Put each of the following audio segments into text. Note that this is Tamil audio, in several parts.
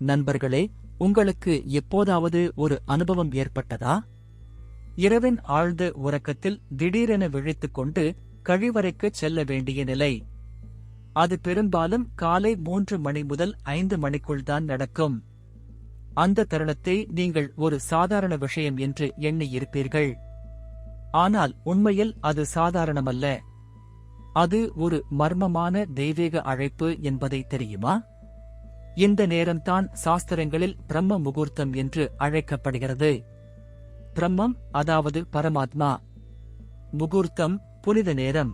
நண்பர்களே உங்களுக்கு எப்போதாவது ஒரு அனுபவம் ஏற்பட்டதா? இரவின் ஆழ்ந்த உறக்கத்தில் திடீரென விழித்துக் கொண்டு கழிவறைக்கு செல்ல வேண்டிய நிலை. அது பெரும்பாலும் காலை மூன்று மணி முதல் ஐந்து மணிக்குள் தான் நடக்கும். அந்த தருணத்தை நீங்கள் ஒரு சாதாரண விஷயம் என்று எண்ணி இருப்பீர்கள் ஆனால் உண்மையில் அது சாதாரணமல்ல. அது ஒரு மர்மமான தெய்வீக அழைப்பு என்பதை தெரியுமா? இந்த நேரம்தான் சாஸ்திரங்களில் பிரம்ம முகூர்த்தம் என்று அழைக்கப்படுகிறது. பிரம்மம் அதாவது பரமாத்மா. முகூர்த்தம் புனித நேரம்.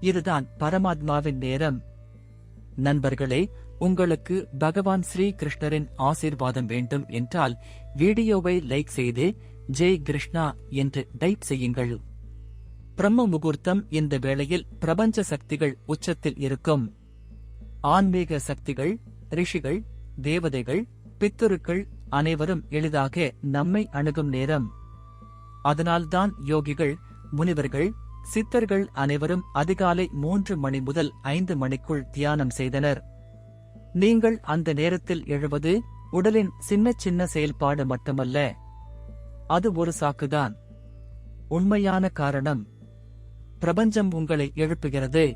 இதுதான் பரமாத்மாவின் நேரம். நண்பர்களே உங்களுக்கு பகவான் ஸ்ரீ கிருஷ்ணரின் ஆசீர்வாதம் வேண்டும் என்றால் வீடியோவை லைக் செய்து ஜெய் கிருஷ்ணா என்று டைப் செய்யுங்கள். பிரம்ம முகூர்த்தம் இந்த வேளையில் பிரபஞ்ச சக்திகள் உச்சத்தில் இருக்கும். ஆன்மீக சக்திகள் ரிஷிகள் தேவதைகள் பித்துருக்கள் அனைவரும் எளிதாக நம்மை அணுகும் நேரம். அதனால்தான் யோகிகள் முனிவர்கள் சித்தர்கள் அனைவரும் அதிகாலை மூன்று மணி முதல் ஐந்து மணிக்குள் தியானம் செய்தனர். நீங்கள் அந்த நேரத்தில் எழுவது உடலின் சின்ன சின்ன செயல்பாடு மட்டுமல்ல. அது ஒரு சாக்குதான். உண்மையான காரணம். பிரபஞ்சம் உங்களை எழுப்புகிறது.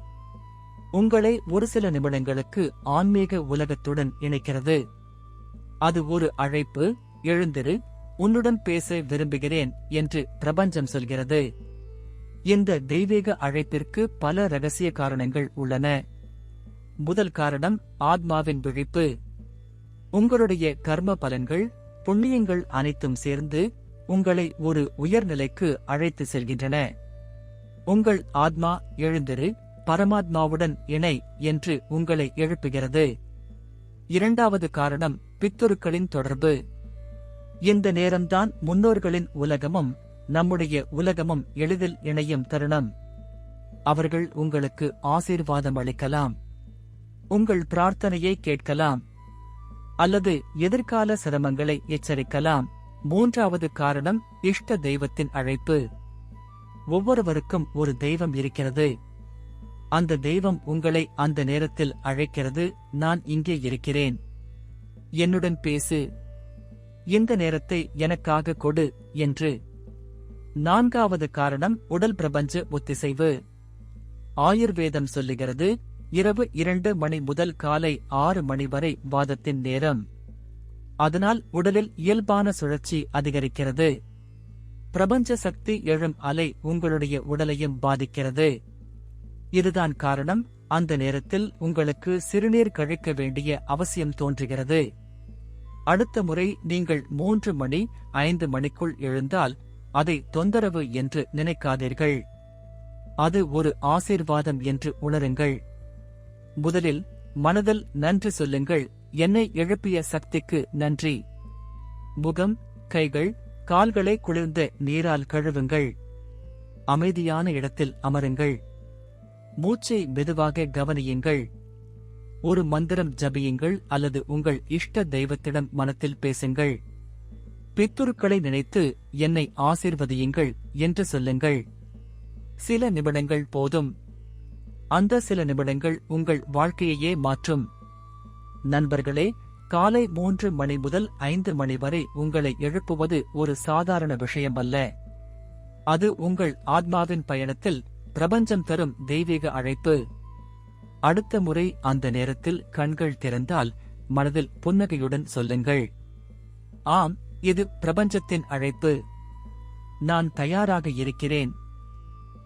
உங்களை ஒரு சில நிமிடங்களுக்கு ஆன்மீக உலகத்துடன் இணைக்கிறது. அது ஒரு அழைப்பு எழுந்திரு உன்னுடன் பேச விரும்புகிறேன் என்று பிரபஞ்சம் சொல்கிறது. இந்த தெய்வீக அழைப்பிற்கு பல ரகசிய காரணங்கள் உள்ளன. முதல் காரணம் ஆத்மாவின் விழிப்பு. உங்களுடைய கர்ம பலன்கள் புண்ணியங்கள் அனைத்தும் சேர்ந்து உங்களை ஒரு உயர்நிலைக்கு அழைத்து செல்கின்றன. உங்கள் ஆத்மா எழுந்திரு பரமாத்மாவுடன் இணை என்று உங்களை எழுப்புகிறது. இரண்டாவது காரணம் பித்துருக்களின் தொடர்பு. இந்த நேரம்தான் முன்னோர்களின் உலகமும் நம்முடைய உலகமும் எளிதில் இணையும் தருணம். அவர்கள் உங்களுக்கு ஆசீர்வாதம் அளிக்கலாம். உங்கள் பிரார்த்தனையை கேட்கலாம். அல்லது எதிர்கால சிரமங்களை எச்சரிக்கலாம். மூன்றாவது காரணம் இஷ்ட தெய்வத்தின் அழைப்பு. ஒவ்வொருவருக்கும் ஒரு தெய்வம் இருக்கிறது. அந்த தெய்வம் உங்களை அந்த நேரத்தில் அழைக்கிறது நான் இங்கே இருக்கிறேன். என்னுடன் பேசு. இந்த நேரத்தை எனக்காக கொடு என்று. நான்காவது காரணம் உடல் பிரபஞ்ச ஒத்திசைவு. ஆயுர்வேதம் சொல்லுகிறது இரவு இரண்டு மணி முதல் காலை ஆறு மணி வரை வாதத்தின் நேரம். அதனால் உடலில் இயல்பான சுழற்சி அதிகரிக்கிறது. பிரபஞ்ச சக்தி எழும் அலை உங்களுடைய உடலையும் பாதிக்கிறது. இதுதான் காரணம். அந்த நேரத்தில் உங்களுக்கு சிறுநீர் கழிக்க வேண்டிய அவசியம் தோன்றுகிறது. அடுத்த முறை நீங்கள் மூன்று மணி ஐந்து மணிக்குள் எழுந்தால் அதை தொந்தரவு என்று நினைக்காதீர்கள். அது ஒரு ஆசீர்வாதம் என்று உணருங்கள். முதலில் மனதில் நன்றி சொல்லுங்கள். என்னை எழுப்பிய சக்திக்கு நன்றி. முகம் கைகள் கால்களை குளிர்ந்த நீரால் கழுவுங்கள். அமைதியான இடத்தில் அமருங்கள். மூச்சை மெதுவாக கவனியுங்கள். ஒரு மந்திரம் ஜபியுங்கள் அல்லது உங்கள் இஷ்ட தெய்வத்திடம் மனத்தில் பேசுங்கள். பித்துருக்களை நினைத்து என்னை ஆசீர்வதியுங்கள் என்று சொல்லுங்கள். சில நிமிடங்கள் போதும். அந்த சில நிமிடங்கள் உங்கள் வாழ்க்கையையே மாற்றும். நண்பர்களே காலை மூன்று மணி முதல் ஐந்து மணி வரை உங்களை எழுப்புவது ஒரு சாதாரண விஷயம் அல்ல அது உங்கள் ஆத்மாவின் பயணத்தில் பிரபஞ்சம் தரும் தெய்வீக அழைப்பு. அடுத்த முறை அந்த நேரத்தில் கண்கள் திறந்தால் மனதில் புன்னகையுடன் சொல்லுங்கள். ஆம் இது பிரபஞ்சத்தின் அழைப்பு. நான் தயாராக இருக்கிறேன்.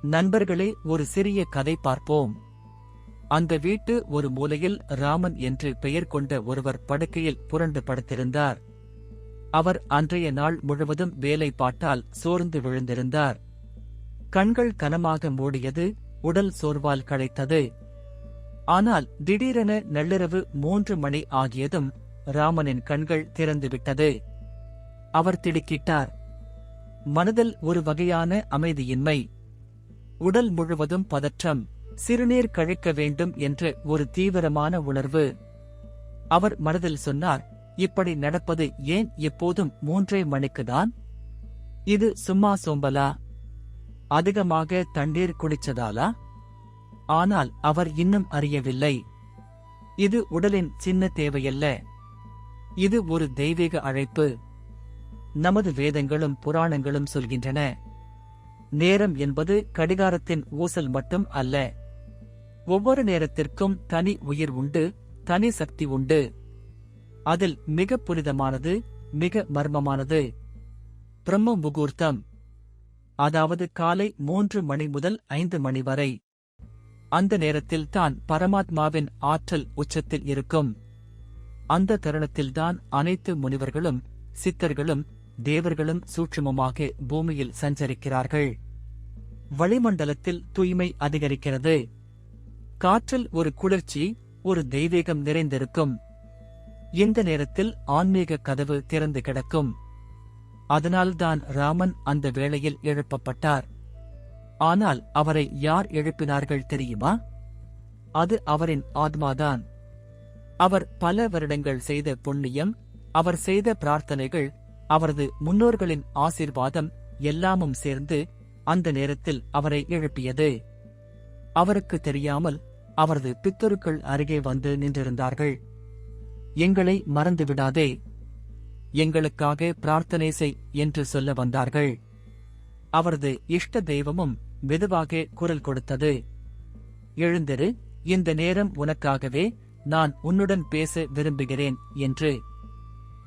நண்பர்களே ஒரு சிறிய கதை பார்ப்போம். அந்த வீட்டு ஒரு மூலையில் ராமன் என்று பெயர் கொண்ட ஒருவர் படுக்கையில் புரண்டு படுத்திருந்தார். அவர் அன்றைய நாள் முழுவதும் வேலை பாட்டால் சோர்ந்து விழுந்திருந்தார். கண்கள் கனமாக மூடியது உடல் சோர்வால் களைத்தது. ஆனால் திடீரென நள்ளிரவு மூன்று மணி ஆகியதும் ராமனின் கண்கள் திறந்துவிட்டது. அவர் திடுக்கிட்டார். மனதில் ஒரு வகையான அமைதியின்மை. உடல் முழுவதும் பதற்றம். சிறுநீர் கழிக்க வேண்டும் என்ற ஒரு தீவிரமான உணர்வு. அவர் மனதில் சொன்னார் இப்படி நடப்பது ஏன் எப்போதும் மூன்றே மணிக்குதான்? இது சும்மா சோம்பலா? அதிகமாக தண்ணீர் குடிச்சதாலா? ஆனால் அவர் இன்னும் அறியவில்லை. இது உடலின் சின்ன தேவையல்ல. இது ஒரு தெய்வீக அழைப்பு. நமது வேதங்களும் புராணங்களும் சொல்கின்றன. நேரம் என்பது கடிகாரத்தின் ஊசல் மட்டும் அல்ல. ஒவ்வொரு நேரத்திற்கும் தனி உயிர் உண்டு தனி சக்தி உண்டு. அதில் மிக புனிதமானது மிக மர்மமானது. பிரம்ம முகூர்த்தம். அதாவது காலை மூன்று மணி முதல் ஐந்து மணி வரை. அந்த நேரத்தில் தான் பரமாத்மாவின் ஆற்றல் உச்சத்தில் இருக்கும். அந்த தருணத்தில்தான் அனைத்து முனிவர்களும் சித்தர்களும் தேவர்களும் சூட்சுமமாக பூமியில் சஞ்சரிக்கிறார்கள். வளிமண்டலத்தில் தூய்மை அதிகரிக்கிறது. காற்றில் ஒரு குளிர்ச்சி ஒரு தெய்வீகம் நிறைந்திருக்கும். இந்த நேரத்தில் ஆன்மீக கதவு திறந்து கிடக்கும். அதனால்தான் ராமன் அந்த வேளையில் எழுப்பப்பட்டார். ஆனால் அவரை யார் எழுப்பினார்கள் தெரியுமா? அது அவரின் ஆத்மாதான். அவர் பல வருடங்கள் செய்த புண்ணியம் அவர் செய்த பிரார்த்தனைகள் அவரது முன்னோர்களின் ஆசீர்வாதம் எல்லாமும் சேர்ந்து அந்த நேரத்தில் அவரை எழுப்பியது. அவருக்கு தெரியாமல் அவரது பித்தருக்கள் அருகே வந்து நின்றிருந்தார்கள். எங்களை மறந்துவிடாதே எங்களுக்காக பிரார்த்தனை செய் என்று சொல்ல வந்தார்கள். அவரது இஷ்ட தெய்வமும் மெதுவாக குரல் கொடுத்தது. எழுந்திரு இந்த நேரம் உனக்காகவே நான் உன்னுடன் பேச விரும்புகிறேன் என்று.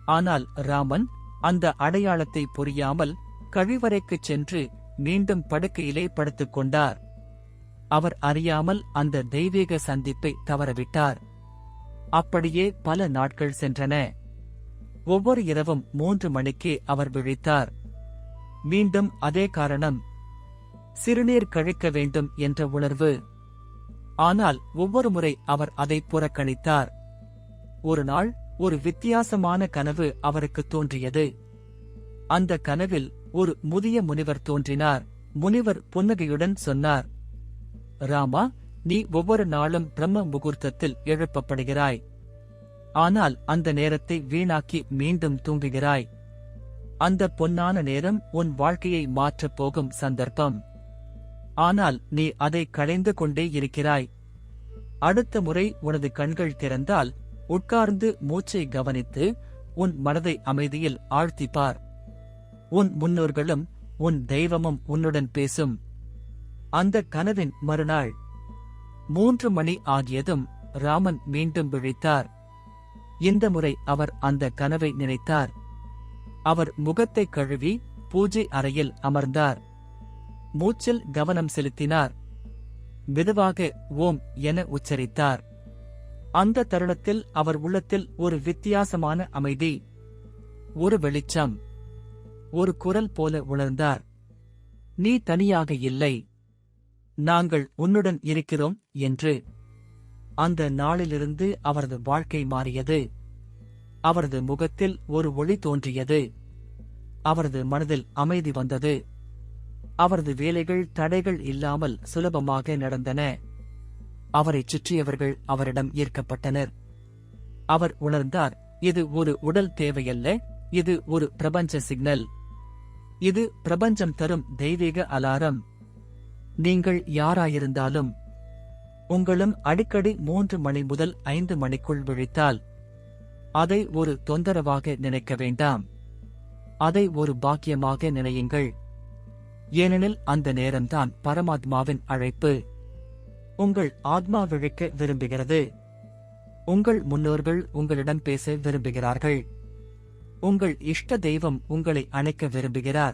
ஆனால் ராமன் அந்த அடையாளத்தை புரியாமல் கழிவறைக்குச் சென்று மீண்டும் படுக்கையிலே படுத்துக் கொண்டார். அவர் அறியாமல் அந்த தெய்வீக சந்திப்பை தவறவிட்டார். அப்படியே பல நாட்கள் சென்றன. ஒவ்வொரு இரவும் மூன்று மணிக்கு அவர் விழித்தார். மீண்டும் அதே காரணம். சிறுநீர் கழிக்க வேண்டும் என்ற உணர்வு. ஆனால் ஒவ்வொரு முறை அவர் அதை புறக்கணித்தார். ஒரு நாள் ஒரு வித்தியாசமான கனவு அவருக்கு தோன்றியது. அந்த கனவில் ஒரு முதிய முனிவர் தோன்றினார். முனிவர் புன்னகையுடன் சொன்னார் ராமா நீ ஒவ்வொரு நாளும் பிரம்ம முகூர்த்தத்தில் எழுப்பப்படுகிறாய். ஆனால் அந்த நேரத்தை வீணாக்கி மீண்டும் தூங்குகிறாய். அந்த பொன்னான நேரம் உன் வாழ்க்கையை மாற்றப் போகும் சந்தர்ப்பம். ஆனால் நீ அதை களைந்து கொண்டே இருக்கிறாய். அடுத்த முறை உனது கண்கள் திறந்தால் உட்கார்ந்து மூச்சை கவனித்து உன் மனதை அமைதியில் ஆழ்த்திப்பார். உன் முன்னோர்களும் உன் தெய்வமும் உன்னுடன் பேசும். அந்த கனவின் மறுநாள். மூன்று மணி ஆகியதும் ராமன் மீண்டும் விழித்தார். இந்த முறை அவர் அந்த கனவை நினைத்தார். அவர் முகத்தை கழுவி பூஜை அறையில் அமர்ந்தார். மூச்சில் கவனம் செலுத்தினார். மெதுவாக ஓம் என உச்சரித்தார். அந்த தருணத்தில் அவர் உள்ளத்தில் ஒரு வித்தியாசமான அமைதி ஒரு வெளிச்சம் ஒரு குரல் போல உணர்ந்தார். நீ தனியாக இல்லை. நாங்கள் உன்னுடன் இருக்கிறோம் என்று அந்த நாளிலிருந்து அவரது வாழ்க்கை மாறியது. அவரது முகத்தில் ஒரு ஒளி தோன்றியது. அவரது மனதில் அமைதி வந்தது. அவரது வேலைகள் தடைகள் இல்லாமல் சுலபமாக நடந்தன. அவரைச் சுற்றியவர்கள் அவரிடம் ஈர்க்கப்பட்டனர். அவர் உணர்ந்தார் இது ஒரு உடல் தேவையல்ல இது ஒரு பிரபஞ்ச சிக்னல். இது பிரபஞ்சம் தரும் தெய்வீக அலாரம். நீங்கள் யாராயிருந்தாலும் உங்களும் அடிக்கடி மூன்று மணி முதல் ஐந்து மணிக்குள் விழித்தால் அதை ஒரு தொந்தரவாக நினைக்க வேண்டாம். அதை ஒரு பாக்கியமாக நினையுங்கள். ஏனெனில் அந்த நேரம்தான் பரமாத்மாவின் அழைப்பு. உங்கள் ஆத்மா விழிக்க விரும்புகிறது. உங்கள் முன்னோர்கள் உங்களிடம் பேச விரும்புகிறார்கள். உங்கள் இஷ்ட தெய்வம் உங்களை அணைக்க விரும்புகிறார்.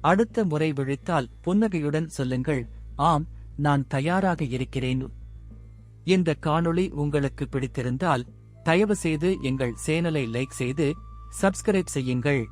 அடுத்த முறை விழித்தால் புன்னகையுடன் சொல்லுங்கள் ஆம் நான் தயாராக இருக்கிறேன். இந்த காணொளி உங்களுக்கு பிடித்திருந்தால் தயவுசெய்து எங்கள் சேனலை லைக் செய்து சப்ஸ்கிரைப் செய்யுங்கள்.